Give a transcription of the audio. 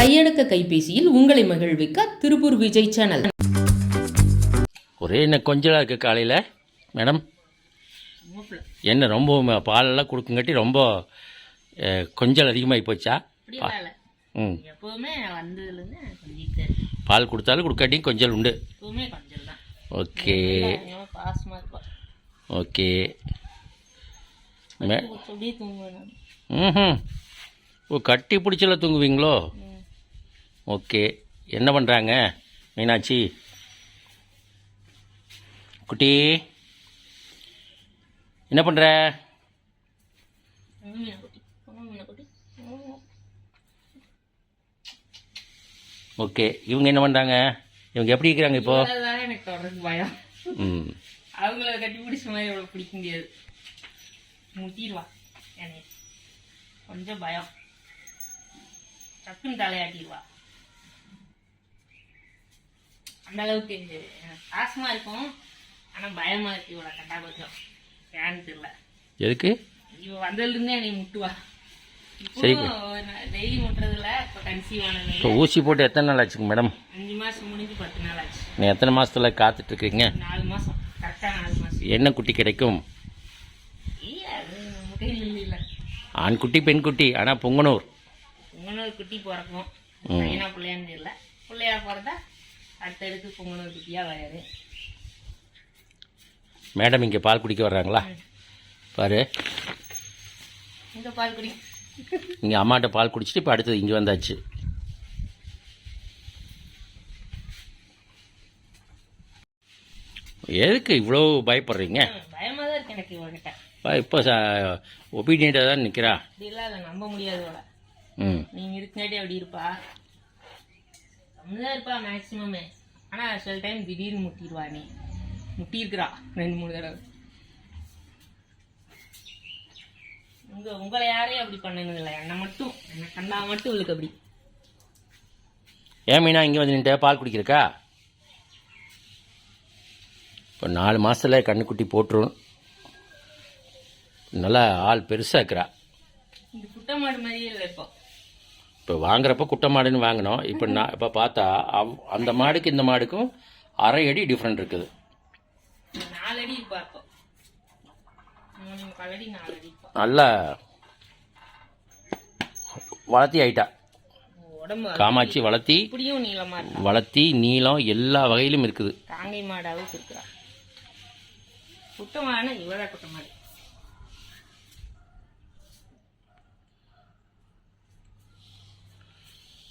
கையடக்க கைபேசியில் உங்களை மகிழ்விக்க திருப்பூர் விஜய் சேனல். ஒரே என்ன கொஞ்சலாக இருக்குது காலையில்? மேடம்? என்ன ரொம்ப பாலெல்லாம் கொடுக்குங்காட்டி ரொம்ப கொஞ்சல் அதிகமாகி போச்சா? ம். பால் கொடுத்தாலும் கொடுக்காட்டியும் கொஞ்சல் உண்டு. ஓகே. ஓகே. ம் ஓ கட்டி பிடிச்சல தூங்குவீங்களோ? ஓகே. என்ன பண்ணுறாங்க மீனாட்சி. குட்டி. என்ன பண்ணுற ஓகே. இவங்க என்ன பண்ணுறாங்க இவங்க எப்படி இருக்கிறாங்க இப்போ? எனக்கு தொடர்ந்து பயம். ம். அவங்கள கட்டி பிடிச்ச மாதிரி அவ்வளோ பிடிக்க முடியாது. முட்டிடுவா என்னைய. கொஞ்சம் பயம். டக்குன்னு தலையாட்டிடுவா. அந்த அளவுக்கு எனக்கு பாசமா இருக்கும். ஆனா பயமா இருக்கு இவளை கண்டா கொஞ்சம். ஏன்னு தெரியல. எதுக்கு? இவ வந்ததுலேருந்தே என்னை முட்டுவா. சரி. டெய்லி முட்டுறதுல இப்போ கன்சீவ் ஆனது இப்போ ஊசி போட்டு எத்தனை நாள் ஆச்சுங்க மேடம்? அஞ்சு மாசம் முடிஞ்சு பத்து நாள் ஆச்சு. நீ எத்தனை மாதத்தில் காத்துட்ருக்கீங்க? நாலு மாசம். கரெக்டாக நாலு மாசம். என்ன குட்டி கிடைக்கும்? இல்ல அது முட்டையில் இல்லை இல்லை. ஆண் குட்டி பெண் குட்டி ஆனால் பொங்கனூர். பொங்கனூர் குட்டி பிறக்கும். பையனா பிள்ளையான்னு தெரியல. பிள்ளையா பிறந்தா அடுத்தடுத்து பொங்கனூர் குட்டியா வராது மேடம் இங்கே பால் குடிக்க வர்றாங்களா? பாரு. இந்த பால் குடி. இங்கே அம்மாட்ட பால் குடிச்சிட்டு இப்போ அடுத்தது இங்கே வந்தாச்சு. எதுக்கு இவ்வளோ பயப்படுறீங்க? ம், பயமா தான் இருக்கு எனக்கு இவகிட்ட. இப்போ ஒபீடியண்ட்டாக தான் நிற்கிறா அப்படிலாம் அதை நம்ப முடியாது ம். நீங்க இருக்குங்காட்டி அப்படி இருப்பா. தான் இருப்பா மேக்சிமமே ஆனா சில டைம் திடீர்னு முட்டிடுவா நீ முட்டியிருக்கிறா. ரெண்டு மூணு தடவை. உங்க உங்களை யாரையும் அப்படி இல்லை என்னை மட்டும். என்னை கண்டா மட்டும் இவளுக்கு அப்படி. ஏன் மீனா இங்கே வந்து நின்ட்ட பால் குடிக்கிறக்கா? இப்போ நாலு மாதத்தில் கண்ணுக்குட்டி போட்டுரும். நல்லா ஆள் பெருசாக இருக்கிறா. இந்த குட்டை மாடு மாதிரியே இல்லை இப்போ. இப்போ வாங்குறப்ப குட்டை மாடுன்னு வாங்கினோம். இப்போ நான் இப்போ பார்த்தா அவ் அந்த மாடுக்கு இந்த மாடுக்கும் அரை அடி டிஃப்ரெண்ட் இருக்குது. நல்லா வளர்த்தி ஆயிட்டா. காமாட்சி வளர்த்தி வளர்த்தி நீளம் எல்லா வகையிலும் இருக்குது. காங்கை மாடு. அளவுக்கு இருக்கிறா குட்டை மாடுனா இவ்வளோ குட்டை மாடு